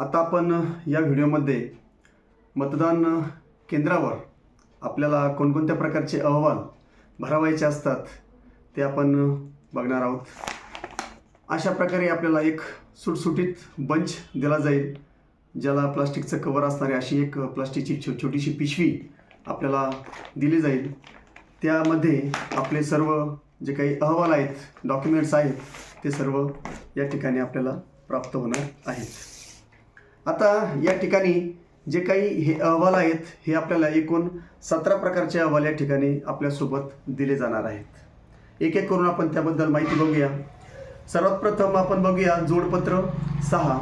आता आपण या व्हिडिओमध्ये मतदान केंद्रावर आपल्याला कोणकोणत्या प्रकारचे अहवाल भरावायचे असतात ते आपण बघणार आहोत. अशा प्रकारे आपल्याला एक सुटसुटीत बंच दिला जाईल ज्याला प्लास्टिकचं कवर असणारी अशी एक प्लास्टिकची छो छोटीशी पिशवी आपल्याला दिली जाईल. त्यामध्ये आपले सर्व जे काही अहवाल आहेत डॉक्युमेंट्स आहेत ते सर्व या ठिकाणी आपल्याला प्राप्त होणार आहेत. आता या ठिकाणी जे काही हे अहवाल आहेत हे आपल्याला एकूण सतरा प्रकारचे अहवाल या ठिकाणी आपल्यासोबत दिले जाणार आहेत. एक एक करून आपण त्याबद्दल माहिती बघूया. सर्वात प्रथम आपण बघूया जोडपत्र सहा.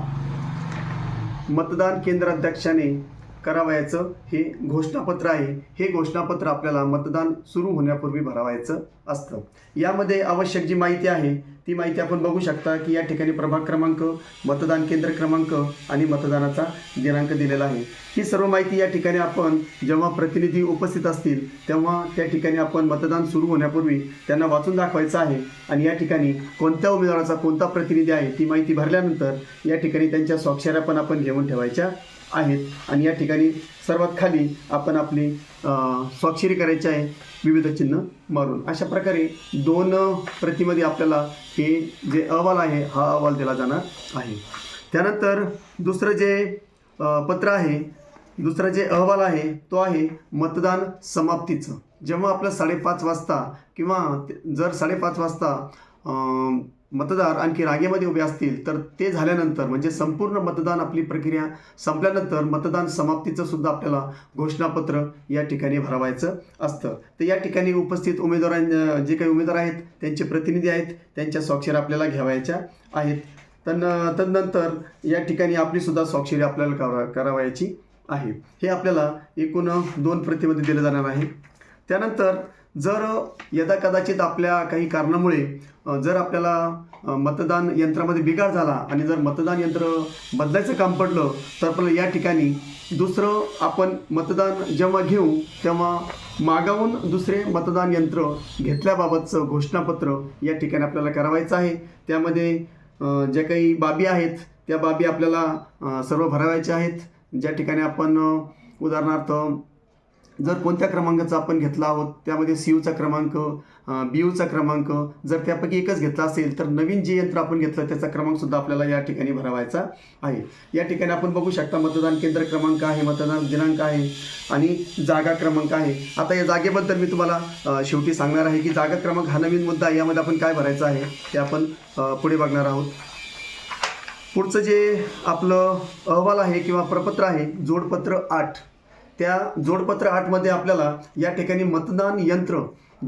मतदान केंद्र अध्यक्षाने करावयाचं हे घोषणापत्र आहे. हे घोषणापत्र आपल्याला मतदान सुरू होण्यापूर्वी भरावायचं असतं. यामध्ये आवश्यक जी माहिती आहे ती माहिती आपण बघू शकता की या ठिकाणी प्रभाग क्रमांक मतदान केंद्र क्रमांक आणि मतदानाचा दिनांक दिलेला आहे. ही सर्व माहिती या ठिकाणी आपण जेव्हा प्रतिनिधी उपस्थित असतील तेव्हा त्या ठिकाणी आपण मतदान सुरू होण्यापूर्वी त्यांना वाचून दाखवायचं आहे. आणि या ठिकाणी कोणत्या उमेदवाराचा कोणता प्रतिनिधी आहे ती माहिती भरल्यानंतर या ठिकाणी त्यांच्या स्वाक्षऱ्या पण आपण घेऊन ठेवायच्या आहेत. आणि या ठिकाणी सर्वात खाली आपण आपली स्वाक्षरी करायची आहे. विविध चिन्ह मारून. अशा प्रकारे दोन प्रतिमध्ये आपल्याला हे जे अहवाल आहे हा अहवाल दिला जाणार आहे. त्यानंतर दुसरं जे पत्र आहे दुसरा जे अहवाल आहे तो आहे मतदान समाप्तीचं. जेव्हा आपलं साडेपाच वाजता किंवा जर साडेपाच वाजता मतदार आणखी रागेमध्ये उभे असतील तर ते झाल्यानंतर म्हणजे संपूर्ण मतदान आपली प्रक्रिया संपल्यानंतर मतदान समाप्तीचं सुद्धा आपल्याला घोषणापत्र या ठिकाणी भरवायचं असतं. तर या ठिकाणी उपस्थित उमेदवारां जे काही उमेदवार आहेत त्यांचे प्रतिनिधी आहेत त्यांच्या स्वाक्षऱ्या आपल्याला घ्यावायच्या आहेत. तन तदनंतर या ठिकाणी आपली सुद्धा स्वाक्षरी आपल्याला करा करावायची आहे. हे आपल्याला एकूण दोन प्रतिमध्ये दिलं जाणार आहे. त्यानंतर जर यदा कदाचित आपल्या काही कारणामुळे जर आपल्याला मतदान यंत्रामध्ये बिघाड झाला आणि जर मतदान यंत्र बदलायचं काम पडलं तर आपल्याला या ठिकाणी दुसरं आपण मतदान जेव्हा घेऊ तेव्हा मागावून दुसरे मतदान यंत्र घेतल्याबाबतचं घोषणापत्र या ठिकाणी आपल्याला करावायचं आहे. त्यामध्ये ज्या काही बाबी आहेत त्या बाबी आपल्याला सर्व भरावायच्या आहेत. ज्या ठिकाणी आपण उदाहरणार्थ जर कोणत्या क्रमांकाचा आपण घेतला आहोत त्यामध्ये सी यूचा क्रमांक बी यूचा क्रमांक जर त्यापैकी एकच घेतला असेल तर नवीन जे यंत्र आपण घेतलं त्याचा क्रमांकसुद्धा आपल्याला या ठिकाणी भरावायचा आहे. या ठिकाणी आपण बघू शकता मतदान केंद्र क्रमांक आहे मतदान दिनांक आहे आणि जागा क्रमांक आहे. आता या जागेबद्दल मी तुम्हाला शेवटी सांगणार आहे की जागा क्रमांक हा नवीन मुद्दा आहे. यामध्ये आपण काय भरायचं आहे ते आपण पुढे बघणार आहोत. पुढचं जे आपलं अहवाल आहे किंवा प्रपत्र आहे जोडपत्र आठ. त्या जोडपत्र आठमध्ये आपल्याला या ठिकाणी मतदान यंत्र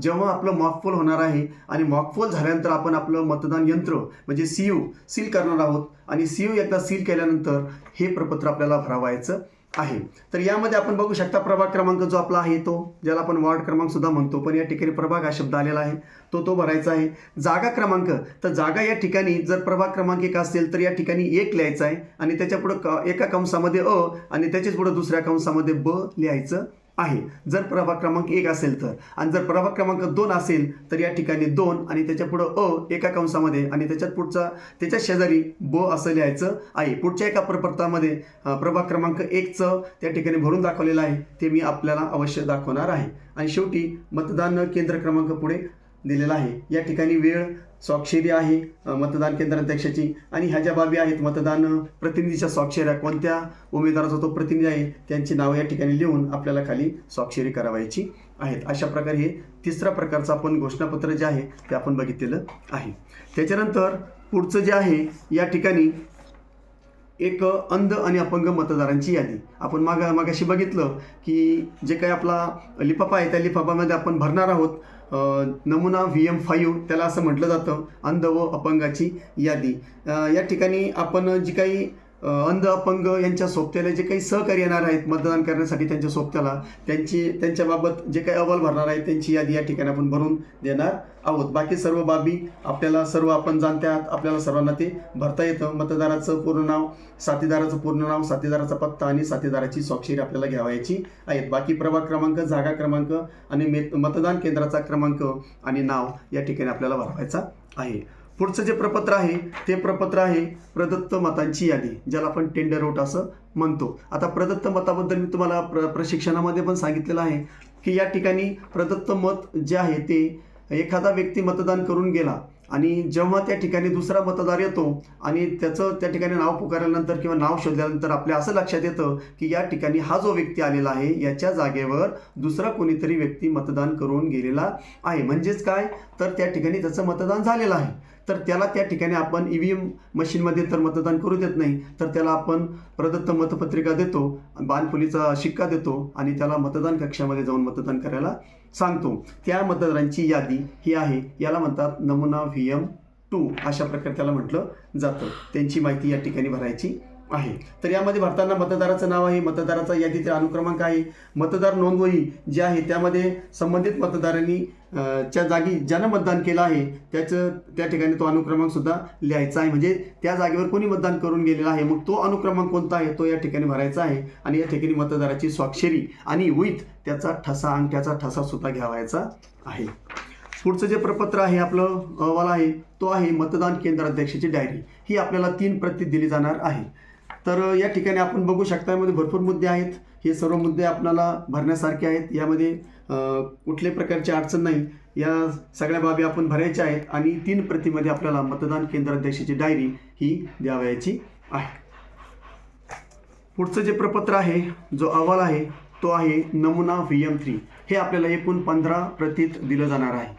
जेव्हा आपलं मॉकपोल होणार आहे आणि मॉकपोल झाल्यानंतर आपण आपलं मतदान यंत्र म्हणजे सी यू सील करणार आहोत. आणि सी यू एकदा सील केल्यानंतर हे प्रपत्र आपल्याला भरावायचं. आहे. तर यामध्ये आपण बघू शकता प्रभाग क्रमांक जो आपला आहे तो ज्याला आपण वॉर्ड क्रमांक सुद्धा म्हणतो. पण या ठिकाणी प्रभाग हा शब्द आलेला आहे. तो तो भरायचा आहे. जागा क्रमांक तर जागा या ठिकाणी जर प्रभाग क्रमांक एक असेल तर या ठिकाणी एक लिहायचा आहे. आणि त्याच्या पुढं क एका कंसामध्ये अ आणि त्याच्याच पुढं दुसऱ्या कंसामध्ये ब लिहायचं आहे. जर प्रभाग क्रमांक एक असेल तर. आणि जर प्रभाग क्रमांक दोन असेल तर या ठिकाणी दोन आणि त्याच्या पुढं अ एका कंसामध्ये आणि त्याच्यात पुढचा त्याच्या शेजारी ब असं लिहायचं आहे. पुढच्या एका प्रपत्रामध्ये प्रभाग क्रमांक एकचं त्या ठिकाणी भरून दाखवलेलं आहे. ते मी आपल्याला अवश्य दाखवणार आहे. आणि शेवटी मतदान केंद्र क्रमांक पुढे दिलेला आहे. या ठिकाणी वेळ स्वाक्षरी आहे मतदान केंद्र अध्यक्षाची आणि ह्या ज्या बाबी आहेत मतदान प्रतिनिधीच्या स्वाक्षऱ्या कोणत्या उमेदवाराचा तो प्रतिनिधी आहे त्यांची नावं या ठिकाणी लिहून आपल्याला खाली स्वाक्षरी करावायची आहेत. अशा प्रकारे हे तिसऱ्या प्रकारचं आपण घोषणापत्र जे आहे ते आपण बघितलेलं आहे. त्याच्यानंतर पुढचं जे आहे या ठिकाणी एक अंध आणि अपंग मतदारांची यादी. आपण मागा मागाशी बघितलं की जे काही आपला लिफाफा आहे त्या लिफाफामध्ये आपण भरणार आहोत. नमुना व्ही एम फाईव्ह त्याला असं म्हटलं जातं अंध व अपंगाची यादी. या ठिकाणी आपण जी काही अंध अपंग यांच्या सोबत्याला जे काही सहकारी येणार आहेत मतदान करण्यासाठी त्यांच्या सोबत्याला त्यांची त्यांच्याबाबत जे काही अहवाल भरणार आहेत त्यांची यादी या ठिकाणी आपण भरून देणार आहोत. बाकी सर्व बाबी आपल्याला सर्व आपण जाणते आहात आपल्याला सर्वांना ते भरता येतं. मतदाराचं पूर्ण नाव साथीदाराचं पूर्ण नाव साथीदाराचा पत्ता आणि साथीदाराची स्वाक्षरी आपल्याला घ्यावायची आहेत. बाकी प्रभाग क्रमांक जागा क्रमांक आणि मतदान केंद्राचा क्रमांक आणि नाव या ठिकाणी आपल्याला भरवायचा आहे. पुढचं जे प्रपत्र आहे ते प्रपत्र आहे प्रदत्त मतांची यादी ज्याला आपण टेंडर आउट असं म्हणतो. आता प्रदत्त मताबद्दल मी तुम्हाला प्र प्रशिक्षणामध्ये पण सांगितलेलं आहे की या ठिकाणी प्रदत्त मत जे आहे ते एखादा व्यक्ती मतदान करून गेला आणि जेव्हा त्या ठिकाणी दुसरा मतदार येतो आणि त्याचं त्या ठिकाणी नाव पुकारल्यानंतर किंवा नाव शोधल्यानंतर आपल्या असं लक्षात येतं की या ठिकाणी हा जो व्यक्ती आलेला आहे याच्या जागेवर दुसरा कोणीतरी व्यक्ती मतदान करून गेलेला आहे. म्हणजेच काय? तर त्या ठिकाणी त्याचं मतदान झालेलं आहे. तर त्याला त्या ठिकाणी आपण ई व्ही एम मशीनमध्ये तर मतदान करू देत नाही तर त्याला आपण प्रदत्त मतपत्रिका देतो बाणफुलीचा शिक्का देतो आणि त्याला मतदान कक्षामध्ये जाऊन मतदान करायला सांगतो. त्या मतदारांची यादी ही आहे याला म्हणतात नमुना व्ही एम टू अशा प्रकारे त्याला म्हटलं जातं. त्यांची माहिती या ठिकाणी भरायची आहे. तर यामध्ये भरताना मतदाराचं नाव आहे मतदाराचा यादीतील अनुक्रमांक आहे मतदार नोंदवही जी आहे त्यामध्ये संबंधित मतदारांनी च्या जागी ज्यानं मतदान केलं आहे त्याचं त्या ठिकाणी तो अनुक्रमांक सुद्धा लिहायचा आहे. म्हणजे त्या जागेवर कोणी मतदान करून गेलेला आहे मग तो अनुक्रमांक कोणता आहे तो या ठिकाणी भरायचा आहे आणि या ठिकाणी मतदाराची स्वाक्षरी आणि विथ त्याचा ठसा अंगठ्याचा ठसा सुद्धा घ्यावायचा आहे. पुढचं जे प्रपत्र आहे आपलं अहवाल आहे तो आहे मतदान केंद्र अध्यक्षाची डायरी. ही आपल्याला तीन प्रती दिली जाणार आहे. तर या ठिकाणी आपण बघू शकता यामध्ये भरपूर मुद्दे आहेत. हे सर्व मुद्दे आपल्याला भरण्यासारखे आहेत. यामध्ये कुठल्याही प्रकारची अडचण नाही. या सगळ्या बाबी आपण भरायच्या आहेत आणि तीन प्रतीमध्ये आपल्याला मतदान केंद्राध्यक्षाची डायरी ही द्यावयाची आहे. पुढचं जे प्रपत्र आहे जो अहवाल आहे तो आहे नमुना व्ही एम थ्री. हे आपल्याला एकूण पंधरा प्रतीत दिलं जाणार आहे.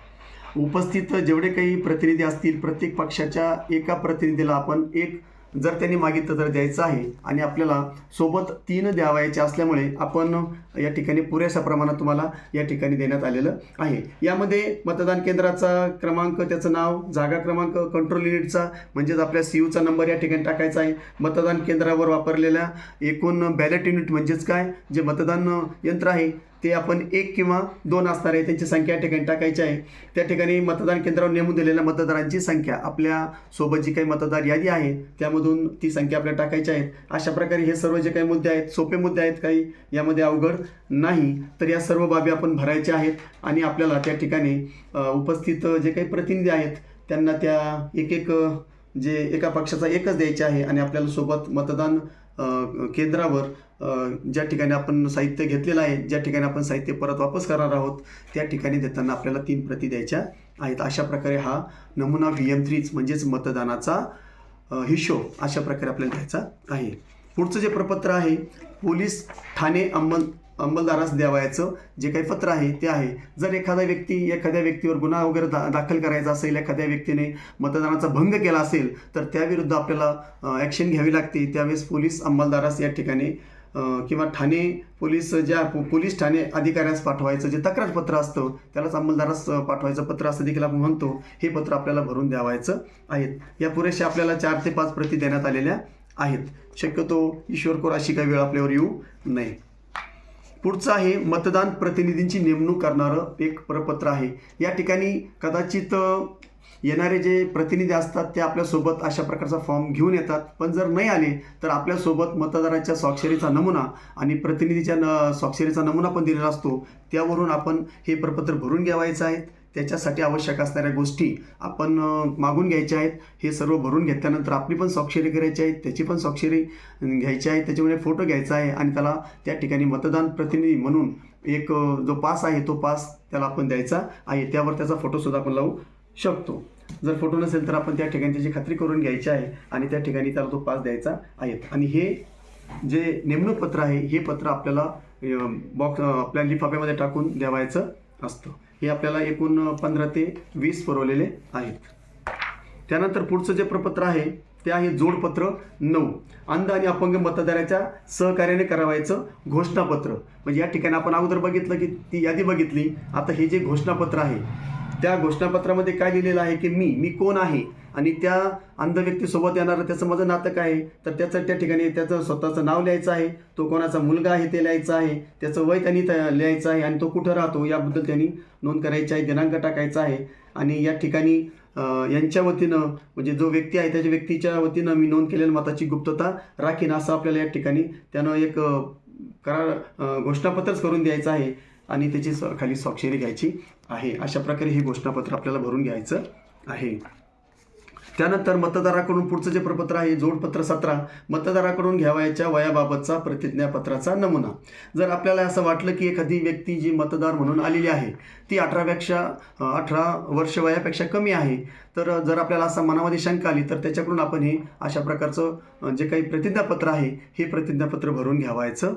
उपस्थित जेवढे काही प्रतिनिधी असतील प्रत्येक पक्षाच्या एका प्रतिनिधीला आपण एक जर त्यांनी मागितलं तर द्यायचं आहे. आणि आपल्याला सोबत तीन द्यावायचे असल्यामुळे आपण या ठिकाणी पुरेशा प्रमाणात तुम्हाला या ठिकाणी देण्यात आलेलं आहे. यामध्ये मतदान केंद्राचा क्रमांक त्याचं नाव जागा क्रमांक कंट्रोल युनिटचा म्हणजेच आपल्या सी यूचा नंबर या ठिकाणी टाकायचा आहे. मतदान केंद्रावर वापरलेल्या एकूण बॅलेट युनिट म्हणजेच काय? जे मतदान यंत्र आहे ते आपण एक किंवा दोन असणार आहे त्यांची संख्या या ठिकाणी टाकायची आहे. त्या ठिकाणी मतदान केंद्रावर नेमून दिलेल्या मतदारांची संख्या आपल्यासोबत जी काही मतदार यादी आहे त्यामधून ती संख्या आपल्याला टाकायची आहे. अशा प्रकारे हे सर्व जे काही मुद्दे आहेत सोपे मुद्दे आहेत काही यामध्ये अवघड नाही. तर या सर्व बाबी आपण भरायच्या आहेत आणि आपल्याला त्या ठिकाणी उपस्थित जे काही प्रतिनिधी आहेत त्यांना त्या एक एक जे एका पक्षाचा एकच द्यायचे आहे आणि आपल्याला सोबत मतदान केंद्रावर ज्या ठिकाणी आपण साहित्य घेतलेलं आहे ज्या ठिकाणी आपण साहित्य परत वापस करणार आहोत त्या ठिकाणी देताना आपल्याला तीन प्रती द्यायच्या आहेत. अशा प्रकारे हा नमुना व्ही एम थ्रीच म्हणजेच मतदानाचा हिशोब अशा प्रकारे आपल्याला द्यायचा आहे. पुढचं जे प्रपत्र आहे पोलीस ठाणे अंमल अंमलदारास द्यावायचं जे काही पत्र आहे ते आहे. जर एखादा व्यक्ती एखाद्या व्यक्तीवर गुन्हा वगैरे दा दाखल करायचा असेल एखाद्या व्यक्तीने मतदानाचा भंग केला असेल तर त्याविरुद्ध आपल्याला ॲक्शन घ्यावी लागते. त्यावेळेस पोलीस अंमलदारास या ठिकाणी किंवा ठाणे पोलीस ज्या पो- पोलीस ठाणे अधिकाऱ्यास पाठवायचं जे तक्रार पत्र असतं त्यालाच अंमलदारास पाठवायचं पत्र असं देखील आपण म्हणतो. हे पत्र आपल्याला भरून द्यावायचं आहेत. या पुरेशा आपल्याला चार ते पाच प्रती देण्यात आलेल्या आहेत. शक्यतो ईश्वर कोर अशी काही वेळ आपल्यावर येऊ नये. पुढचं आहे मतदान प्रतिनिधींची नेमणूक करणारं एक प्रपत्र आहे. या ठिकाणी कदाचित येणारे जे प्रतिनिधी असतात ते आपल्यासोबत अशा प्रकारचा फॉर्म घेऊन येतात. पण जर नाही आले तर आपल्यासोबत मतदाराच्या स्वाक्षरीचा नमुना आणि प्रतिनिधीच्या न स्वाक्षरीचा नमुना पण दिलेला असतो. त्यावरून आपण हे प्रपत्र भरून घ्यावायचं आहे. त्याच्यासाठी आवश्यक असणाऱ्या गोष्टी आपण मागून घ्यायच्या आहेत. हे सर्व भरून घेतल्यानंतर आपली पण स्वाक्षरी करायची आहे त्याची पण स्वाक्षरी घ्यायची आहे त्याच्यामुळे फोटो घ्यायचा आहे आणि त्याला त्या ठिकाणी मतदान प्रतिनिधी म्हणून एक जो पास आहे तो पास त्याला आपण द्यायचा आहे. त्यावर त्याचा फोटोसुद्धा आपण लावू शकतो. जर फोटो नसेल तर आपण त्या ठिकाणी त्याची खात्री करून घ्यायची आहे आणि त्या ठिकाणी त्याला तो पास द्यायचा आहे. आणि हे जे नेमणूक पत्र आहे हे पत्र आपल्याला बॉक्स आपल्या लिफाफ्यामध्ये टाकून द्यावायचं असतं. हे आपल्याला एकूण पंधरा ते वीस पुरवलेले आहेत. त्यानंतर पुढचं जे प्रपत्र आहे ते आहे जोडपत्र नऊ. अंध आणि अपंग मतदाराच्या सहकार्याने करावायचं घोषणापत्र. म्हणजे या ठिकाणी आपण अगोदर बघितलं की ती यादी बघितली. आता हे जे घोषणापत्र आहे त्या घोषणापत्रामध्ये काय लिहिलेलं आहे की मी मी कोण आहे? आणि त्या अंध व्यक्तीसोबत येणारं त्याचं माझं नातं काय आहे? तर त्याचं त्या ठिकाणी त्याचं स्वतःचं नाव लिहायचं आहे. तो कोणाचा मुलगा आहे ते लिहायचं आहे. त्याचं वय त्यांनी लिहायचं आहे आणि तो कुठं राहतो याबद्दल त्यांनी नोंद करायची आहे दिनांक टाकायचा आहे. आणि या ठिकाणी यांच्या वतीनं म्हणजे जो व्यक्ती आहे त्याच्या व्यक्तीच्या वतीनं मी नोंद केलेल्या मताची गुप्तता राखीन असं आपल्याला या ठिकाणी त्यानं एक करार घोषणापत्रच करून द्यायचं आहे. आणि त्याची स खाली स्वाक्षरी घ्यायची आहे. अशा प्रकारे हे घोषणापत्र आपल्याला भरून घ्यायचं आहे. त्यानंतर मतदाराकडून पुढचं जे प्रपत्र आहे जोडपत्र सतरा. मतदाराकडून घ्यावयाच्या वयाबाबतचा प्रतिज्ञापत्राचा नमुना. जर आपल्याला असं वाटलं की एखादी व्यक्ती जी मतदार म्हणून आलेली आहे ती अठरापेक्षा अठरा वर्ष वयापेक्षा कमी आहे तर जर आपल्याला असं मनामध्ये शंका आली तर त्याच्याकडून आपण हे अशा प्रकारचं जे काही प्रतिज्ञापत्र आहे हे प्रतिज्ञापत्र भरून घ्यावायचं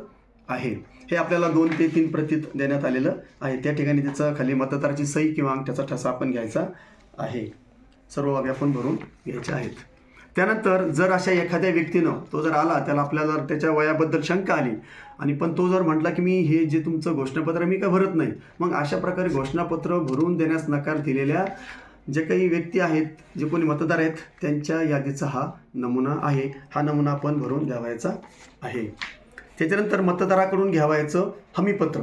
आहे. हे आपल्याला दोन ते तीन प्रतीत देण्यात आलेलं आहे. त्या ठिकाणी त्याचं खाली मतदाराची सही किंवा अंगठ्याचा ठसा आपण घ्यायचा आहे. सर्व बाबी आपण भरून घ्यायच्या आहेत. त्यानंतर जर अशा एखाद्या व्यक्तीनं तो जर आला त्याला आपल्याला जर त्याच्या वयाबद्दल शंका आली आणि पण तो जर म्हटला की मी हे जे तुमचं घोषणापत्र मी काय भरत नाही? मग अशा प्रकारे घोषणापत्र भरून देण्यास नकार दिलेल्या जे काही व्यक्ती आहेत जे कोणी मतदार आहेत त्यांच्या यादीचा हा नमुना आहे. हा नमुना आपण भरून द्यावायचा आहे. त्याच्यानंतर मतदाराकडून घ्यावायचं हमीपत्र.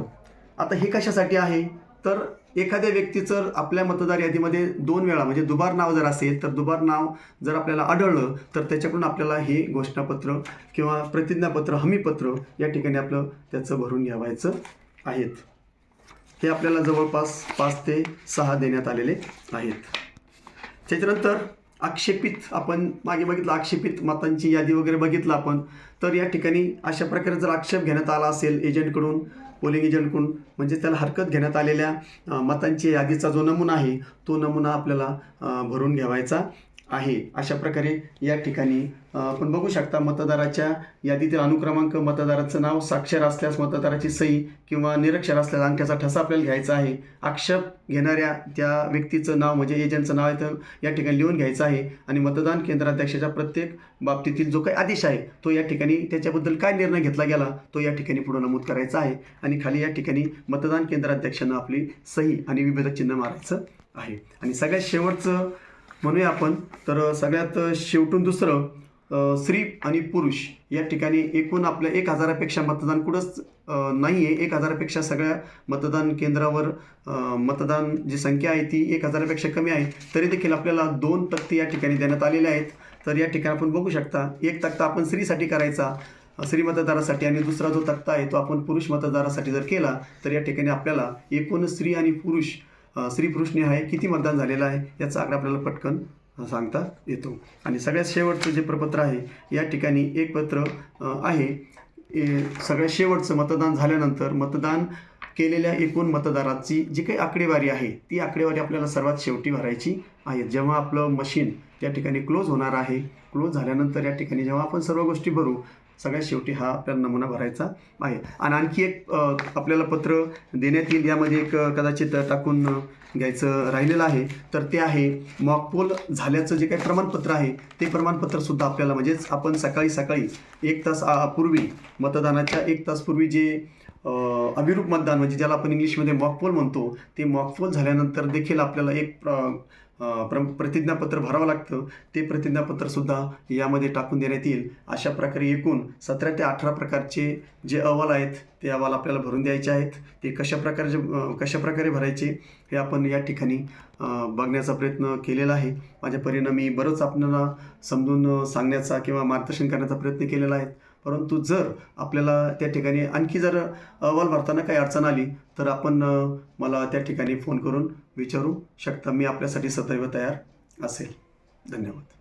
आता हे कशासाठी आहे? तर एखाद्या व्यक्तीचं आपल्या मतदार यादीमध्ये दोन वेळा म्हणजे दुबार नाव जर असेल तर दुबार नाव जर आपल्याला आढळलं तर त्याच्याकडून आपल्याला हे घोषणापत्र किंवा प्रतिज्ञापत्र हमीपत्र या ठिकाणी आपलं त्याचं भरून घ्यावायचं आहेत. हे आपल्याला जवळपास पाच ते सहा देण्यात आलेले आहेत. त्याच्यानंतर आक्षेपित आपण मागे बघितलं आक्षेपित मतांची यादी वगैरे बघितलं आपण. तर या ठिकाणी अशा प्रकारे जर आक्षेप घेण्यात आला असेल एजंटकडून पोलिंग एजंटकडून म्हणजे त्याला हरकत घेण्यात आलेल्या मतांची यादीचा जो नमुना आहे तो नमुना आपल्याला भरून घ्यावायचा. आहे. अशा प्रकारे या ठिकाणी आपण बघू शकता मतदाराच्या यादीतील अनुक्रमांक मतदाराचं नाव साक्षर असल्यास मतदाराची सही किंवा निरक्षर असल्यास अंगठ्याचा ठसा आपल्याला घ्यायचा आहे. आक्षेप घेणाऱ्या त्या व्यक्तीचं नाव म्हणजे एजंटचं नाव आहे तर या ठिकाणी लिहून घ्यायचं आहे. आणि मतदान केंद्राध्यक्षाच्या प्रत्येक बाबतीतील जो काही आदेश आहे तो या ठिकाणी त्याच्याबद्दल काय निर्णय घेतला गेला तो या ठिकाणी पुढे नमूद करायचा आहे. आणि खाली या ठिकाणी मतदान केंद्राध्यक्षानं आपली सही आणि विभेदक चिन्ह मारायचं आहे. आणि सगळ्यात शेवटचं म्हणूया आपण. तर सगळ्यात शेवटून दुसरं स्त्री आणि पुरुष या ठिकाणी एकूण आपल्या एक हजारापेक्षा मतदान कुठंच नाही आहे एक हजारापेक्षा सगळ्या मतदान केंद्रावर मतदान जी संख्या आहे ती एक हजारापेक्षा कमी आहे. तरी देखील आपल्याला दोन तक्ते या ठिकाणी देण्यात आलेले आहेत. तर या ठिकाणी आपण बघू शकता एक तक्ता आपण स्त्रीसाठी करायचा स्त्री मतदारासाठी आणि दुसरा जो तक्ता आहे तो आपण पुरुष मतदारासाठी जर केला तर या ठिकाणी आपल्याला एकूण स्त्री आणि पुरुष श्रीकृष्णी स्त्री पुरुषने आहे किती मतदान झालेलं आहे याचा आकडा आपल्याला पटकन सांगता येतो. आणि सगळ्यात शेवटचं जे प्रपत्र आहे या ठिकाणी एक पत्र आहे. ए, सगळ्यात शेवटचं मतदान झाल्यानंतर मतदान केलेल्या एकूण मतदाराची जी काही आकडेवारी आहे ती आकडेवारी आपल्याला सर्वात शेवटी भरायची आहे. जेव्हा आपलं मशीन त्या ठिकाणी क्लोज होणार आहे क्लोज झाल्यानंतर या ठिकाणी जेव्हा आपण सर्व गोष्टी भरू सगळ्यात शेवटी हा आपल्याला नमुना भरायचा आहे. आणि आणखी एक आपल्याला पत्र देण्यात येईल. यामध्ये एक कदाचित टाकून घ्यायचं राहिलेलं आहे. तर ते आहे मॉकपोल झाल्याचं जे काही प्रमाणपत्र आहे ते प्रमाणपत्रसुद्धा आपल्याला म्हणजेच आपण सकाळी सकाळी एक तास पूर्वी मतदानाच्या एक तास पूर्वी जे अभिरूप मतदान म्हणजे ज्याला आपण इंग्लिशमध्ये मॉकपोल म्हणतो ते मॉकपोल झाल्यानंतर देखील आपल्याला एक प्र प्र प्रतिज्ञापत्र भरावं लागतं. ते प्रतिज्ञापत्रसुद्धा यामध्ये टाकून देण्यात येईल. अशा प्रकारे एकूण सतरा ते अठरा प्रकारचे जे अहवाल आहेत ते अहवाल आपल्याला भरून द्यायचे आहेत. ते कशा प्रकारचे कशा प्रकारे भरायचे हे आपण या ठिकाणी बघण्याचा प्रयत्न केलेला आहे. माझ्या परीनं मी बरंच आपल्याला समजून सांगण्याचा किंवा मार्गदर्शन करण्याचा प्रयत्न केलेला आहे. परंतु जर आपल्याला त्या ठिकाणी आणखी जर अहवाल भरताना काही अडचण आली तर आपण मला त्या ठिकाणी फोन करून विचारू शकता. मी आपल्यासाठी सदैव तयार असेल. धन्यवाद.